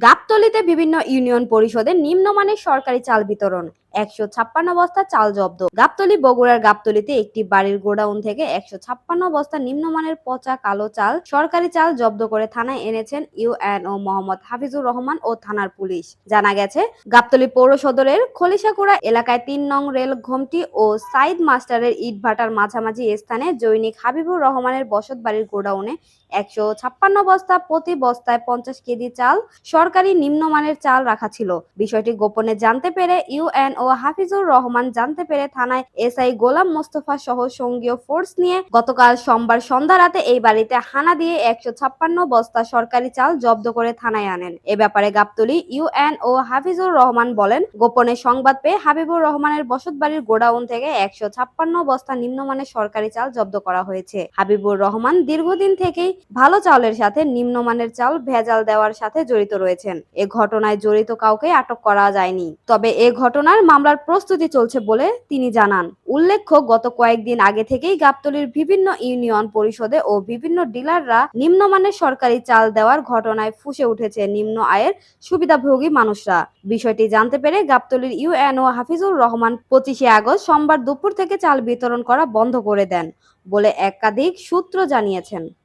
গাবতলীতে বিভিন্ন ইউনিয়ন পরিষদের নিম্নমানের সরকারি চাল বিতরণ। একশো ছাপ্পান্ন বস্তা চাল জব্দ। গাবতলি, বগুড়ার গাবতলীতে একটি বাড়ির গোডাউন থেকে একশো ছাপ্পান্ন বস্তা নিম্নমানের পচা কালো চাল সরকারি চাল জব্দ করে থানায় এনেছেন ইউএনও মোহাম্মদ হাফিজুর রহমান ও থানার পুলিশ। জানা গেছে, গাবতলি পৌর সদরের খলিশাকুড়া এলাকায় তিন নং রেল ঘমটি ও সাইদ মাস্টারের ইটভাটার মাঝামাঝি স্থানে জৈনিক হাবিবুর রহমানের বসত বাড়ির গোডাউনে একশো ছাপ্পান্ন বস্তা প্রতি বস্তায় পঞ্চাশ কেজি চাল সরকারি নিম্নমানের চাল রাখা ছিল। বিষয়টি গোপনে জানতে পেরে ইউএন ও হাফিজুর রহমান জানতে পেরে থানায় এসআই গোলাম মোস্তফা সহ সঙ্গীয় ফোর্স নিয়ে গতকাল সোমবার সন্ধ্যা রাতে এই বাড়িতে হানা দিয়ে একশো ছাপ্পান্ন বস্তা সরকারি চাল জব্দ করে থানায় আনেন। এ ব্যাপারে গাবতলী ইউএন ও হাফিজুর রহমান বলেন, গোপনে সংবাদ পেয়ে হাবিবুর রহমানের বসত বাড়ির গোডাউন থেকে একশো ছাপ্পান্ন বস্তা নিম্নমানের সরকারি চাল জব্দ করা হয়েছে। হাবিবুর রহমান দীর্ঘদিন থেকেই ভালো চাউলের সাথে নিম্নমানের চাল ভেজাল দেওয়ার সাথে জড়িত রয়েছেন। এ ঘটনায় জড়িত কাউকে আটক করা যায়নি। তবে এ ঘটনার মামলার প্রস্তুতি চলছে বলে তিনি জানান। উল্লেখ্য, গত কয়েকদিন আগে থেকেই গাবতলির বিভিন্ন ইউনিয়ন পরিষদে ও বিভিন্ন ডিলাররা নিম্নমানের সরকারি চাল দেওয়ার ঘটনায় ফুসে উঠেছে নিম্ন আয়ের সুবিধাভোগী মানুষরা। বিষয়টি জানতে পেরে গাবতলীর ইউএনও হাফিজুর রহমান পঁচিশে আগস্ট সোমবার দুপুর থেকে চাল বিতরণ করা বন্ধ করে দেন বলে একাধিক সূত্র জানিয়েছেন।